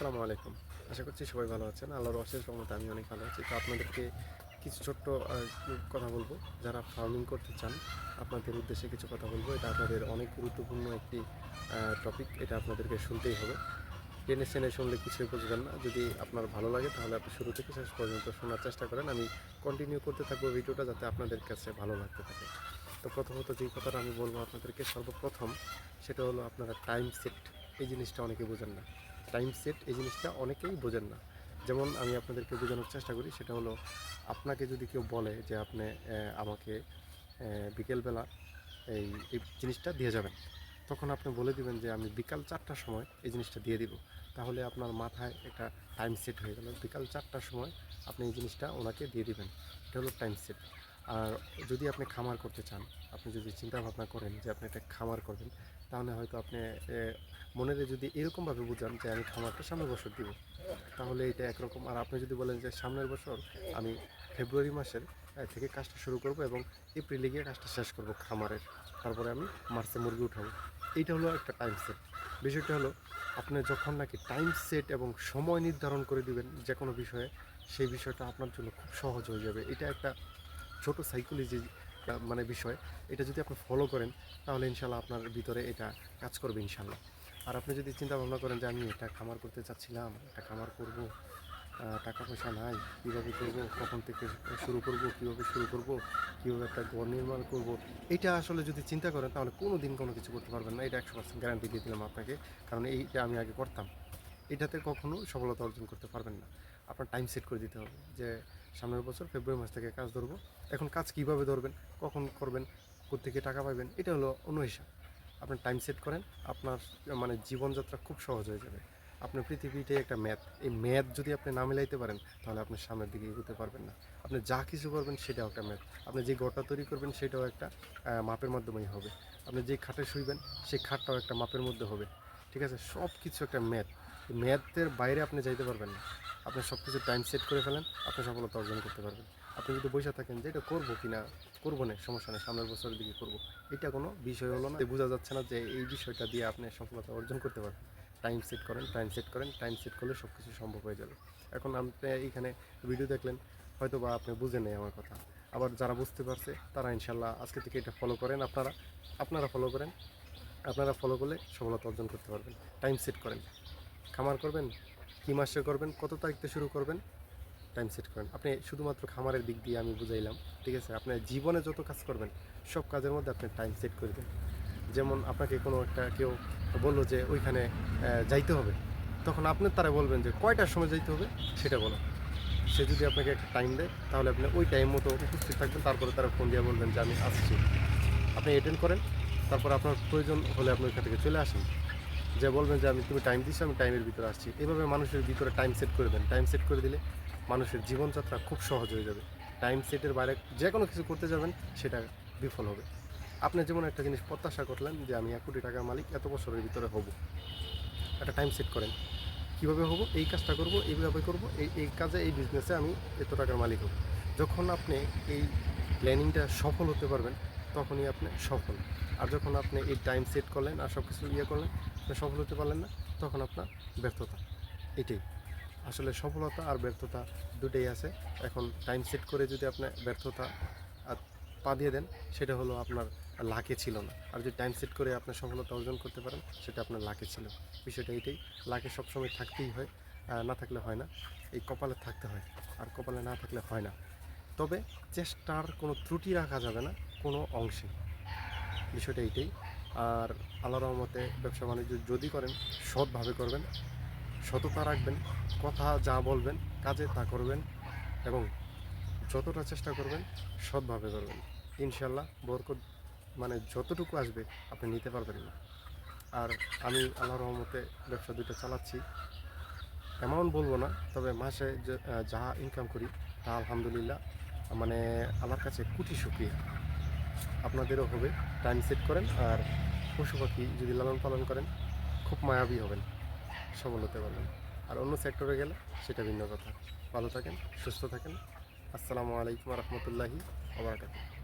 আসসালামু আলাইকুম। আশা করছি সবাই ভালো আছেন। আল্লাহর অশেষ রহমতে আমি অনেক ভালো আছি। তো আপনাদেরকে কিছু ছোট্ট কথা বলব। যারা ফার্মিং করতে চান, আপনাদের উদ্দেশ্যে কিছু কথা বলব। এটা আপনাদের অনেক গুরুত্বপূর্ণ একটি টপিক এটা আপনাদেরকে শুনতেই হবে। টেনে চেনে শুনলে কিছুই বুঝবেন না। যদি আপনার ভালো লাগে, তাহলে আপনি শুরু থেকে শেষ পর্যন্ত শোনার চেষ্টা করেন। আমি কন্টিনিউ করতে থাকব ভিডিওটা যাতে আপনাদের কাছে ভালো লাগতে থাকে। তো প্রথমত যেই কথাটা আমি বলব আপনাদেরকে, সর্বপ্রথম সেটা হলো আপনারা টাইম সেট এই জিনিসটা অনেকে বোঝেন না। টাইম সেট এই জিনিসটা অনেকেই বোঝেন না। যেমন আমি আপনাদেরকে বোঝানোর চেষ্টা করি, সেটা হলো আপনাকে যদি কেউ বলে যে আপনি আমাকে বিকেলবেলা এই এই জিনিসটা দিয়ে যাবেন, তখন আপনি বলে দিবেন যে আমি বিকাল চারটার সময় এই জিনিসটা দিয়ে দিব। তাহলে আপনার মাথায় একটা টাইম সেট হয়ে গেল। বিকাল চারটার সময় আপনি এই জিনিসটা ওনাকে দিয়ে দিবেন। এটা হলো টাইম সেট আর যদি আপনি খামার করতে চান, আপনি যদি চিন্তা ভাবনা করেন যে আপনি একটা খামার করবেন, তাহলে হয়তো আপনি মনেরে যদি এরকমভাবে বুঝান যে আমি খামারটা সামনের বছর দিব, তাহলে এটা একরকম। আর আপনি যদি বলেন যে সামনের বছর আমি ফেব্রুয়ারি মাসের থেকে কাজটা শুরু করব এবং এপ্রিলে গিয়ে কাজটা শেষ করব খামারের, তারপরে আমি মার্চে মুরগি উঠাবো। এইটা হলো একটা টাইম সেট বিষয়টা হলো, আপনি যখন নাকি টাইম সেট এবং সময় নির্ধারণ করে দিবেন যে কোনো বিষয়ে, সেই বিষয়টা আপনার জন্য খুব সহজ হয়ে যাবে। এটা একটা ছোট সাইকোলজি মানে বিষয়, এটা যদি আপনি ফলো করেন, তাহলে ইনশাল্লাহ আপনার ভিতরে এটা কাজ করবে ইনশাল্লাহ। আর আপনি যদি চিন্তা ভাবনা করেন যে আমি এটা খামার করতে চাচ্ছিলাম একটা খামার করব টাকা পয়সা নাই, কীভাবে করব, কখন থেকে শুরু করব, কীভাবে শুরু করব, কীভাবে একটা ঘর নির্মাণ করব, এটা আসলে যদি চিন্তা করেন, তাহলে কোনো দিন কোনো কিছু করতে পারবেন না, এটা একশো পার্সেন্ট গ্যারান্টি দিয়ে দিলাম আপনাকে, কারণ এইটা আমি আগে করতাম। এটাতে কখনো সফলতা অর্জন করতে পারবেন না। আপনার টাইম সেট করে দিতে হবে যে সামনের বছর ফেব্রুয়ারি মাস থেকে কাজ ধরবো। এখন কাজ কীভাবে ধরবেন, কখন করবেন কোথেকে টাকা পাবেন এটা হলো অন্য হিসাব। আপনার টাইম সেট করেন, আপনার মানে জীবনযাত্রা খুব সহজ হয়ে যাবে। আপনার পৃথিবীটাই একটা ম্যাথ, এই ম্যাথ যদি আপনি না মিলাইতে পারেন, তাহলে আপনি সামনের দিকে এগোতে পারবেন না। আপনি যা কিছু করবেন, সেটাও একটা ম্যাথ। আপনি যে ঘরটা তৈরি করবেন, সেটাও একটা মাপের মাধ্যমেই হবে। আপনি যে খাটে শুইবেন সেই খাটটাও একটা মাপের মধ্যে হবে। ঠিক আছে? সব কিছু একটা ম্যাথ। ম্যাথের বাইরে আপনি যাইতে পারবেন না। আপনি সব কিছু টাইম সেট করে ফেলেন, আপনি সফলতা অর্জন করতে পারবেন। আপনি যদি বসে থাকেন যে এটা করব কি না করব না, সমস্যা নেই, সামনের বছরের দিকে করব। এটা কোনো বিষয় হলো না। বোঝা যাচ্ছে না যে এই বিষয়টা দিয়ে আপনি সফলতা অর্জন করতে পারবেন। টাইম সেট করেন টাইম সেট করেন টাইম সেট করলে সব কিছু সম্ভব হয়ে যাবে। এখন আপনি এইখানে ভিডিও দেখলেন হয়তো বা আপনি বুঝে নেই আমার কথা। আবার যারা বুঝতে পারছে, তারা ইনশাল্লাহ আজকে থেকে এটা ফলো করেন। আপনারা আপনারা ফলো করেন। আপনারা ফলো করলে সফলতা অর্জন করতে পারবেন। টাইম সেট করেন। খামার করবেন কী মাসে করবেন, কত তারিখ থেকে শুরু করবেন টাইম সেট করেন। আপনি শুধুমাত্র খামারের দিক দিয়ে আমি বুঝাইলাম, ঠিক আছে? আপনার জীবনে যত কাজ করবেন, সব কাজের মধ্যে আপনি টাইম সেট করে দেন। যেমন আপনাকে কোনো একটা কেউ বলল যে, ওইখানে যাইতে হবে। তখন আপনি তারা বলবেন যে, কয়টার সময় যাইতে হবে? সেটা বলো। সে যদি আপনাকে একটা টাইম দেয়, তাহলে আপনি ওই টাইম মতো উপস্থিত থাকবেন, তারপরে তারা ফোন দিয়ে বলবেন যে, আমি আসছি। আপনি অ্যাটেন্ড করেন, তারপর আপনার প্রয়োজন হলে আপনি ওইখান থেকে চলে আসেন। যে বলবেন যে আমি তুমি টাইম দিচ্ছ আমি টাইমের ভিতরে আসছি। এভাবে মানুষের ভিতরে টাইম সেট করে দেন। টাইম সেট করে দিলে মানুষের জীবনযাত্রা খুব সহজ হয়ে যাবে। টাইম সেটের বাইরে যে কোনো কিছু করতে যাবেন, সেটা বিফল হবে। আপনি যেমন একটা জিনিস প্রত্যাশা করলেন যে আমি এক কোটি টাকার মালিক, এত বছরের ভিতরে হব। একটা টাইম সেট করেন। কীভাবে হব? এই কাজটা করব, এইভাবে করব, এই এই কাজে, এই বিজনেসে আমি এত টাকার মালিক হব। যখন আপনি এই প্ল্যানিংটা সফল হতে পারবেন, তখনই আপনি সফল। আর যখন আপনি এই টাইম সেট করলেন আর সব কিছু ইয়ে করলেন আপনি সফল হতে পারলেন না, তখন আপনার ব্যর্থতা এটাই। আসলে সফলতা আর ব্যর্থতা দুটোই আছে। এখন টাইম সেট করে যদি আপনি ব্যর্থতা পা দিয়ে দেন, সেটা হলো আপনার লাকে ছিল না। আর যদি টাইম সেট করে আপনি সফলতা অর্জন করতে পারেন, সেটা আপনার লাকে ছিল। বিষয়টা এটাই লাকে সবসময় থাকতেই হয় না থাকলে হয় না। এই কপালে থাকতে হয়, আর কপালে না থাকলে হয় না। তবে চেষ্টার কোনো ত্রুটি রাখা যাবে না, কোনো অংশে। বিষয়টা এইটাই আর আল্লাহ রহমতে ব্যবসা বাণিজ্য যদি করেন, সৎভাবে করবেন, সততা রাখবেন, কথা যা বলবেন, কাজে তা করবেন এবং যতটা চেষ্টা করবেন, সৎভাবে করবেন। ইনশাল্লাহ বরকত মানে যতটুকু আসবে, আপনি নিতে পারবেন না। আর আমি আল্লাহ রহমতে ব্যবসা দুটো চালাচ্ছি। অ্যামাউন্ট বলব না, তবে মাসে যে- ইনকাম করি, তা আলহামদুলিল্লাহ মানে আমার কাছে কুটি সুক্রিয়া আপনাদেরও হবে। টাইম সেট করেন আর পশু পাখি যদি লালন পালন করেন, খুব মায়াবী হবেন সফল হতে পারবেন। আর অন্য সেক্টরে গেলে সেটা ভিন্ন কথা। ভালো থাকেন, সুস্থ থাকেন। আসসালামু আলাইকুম রহমতুল্লাহি আবরাকাতুহ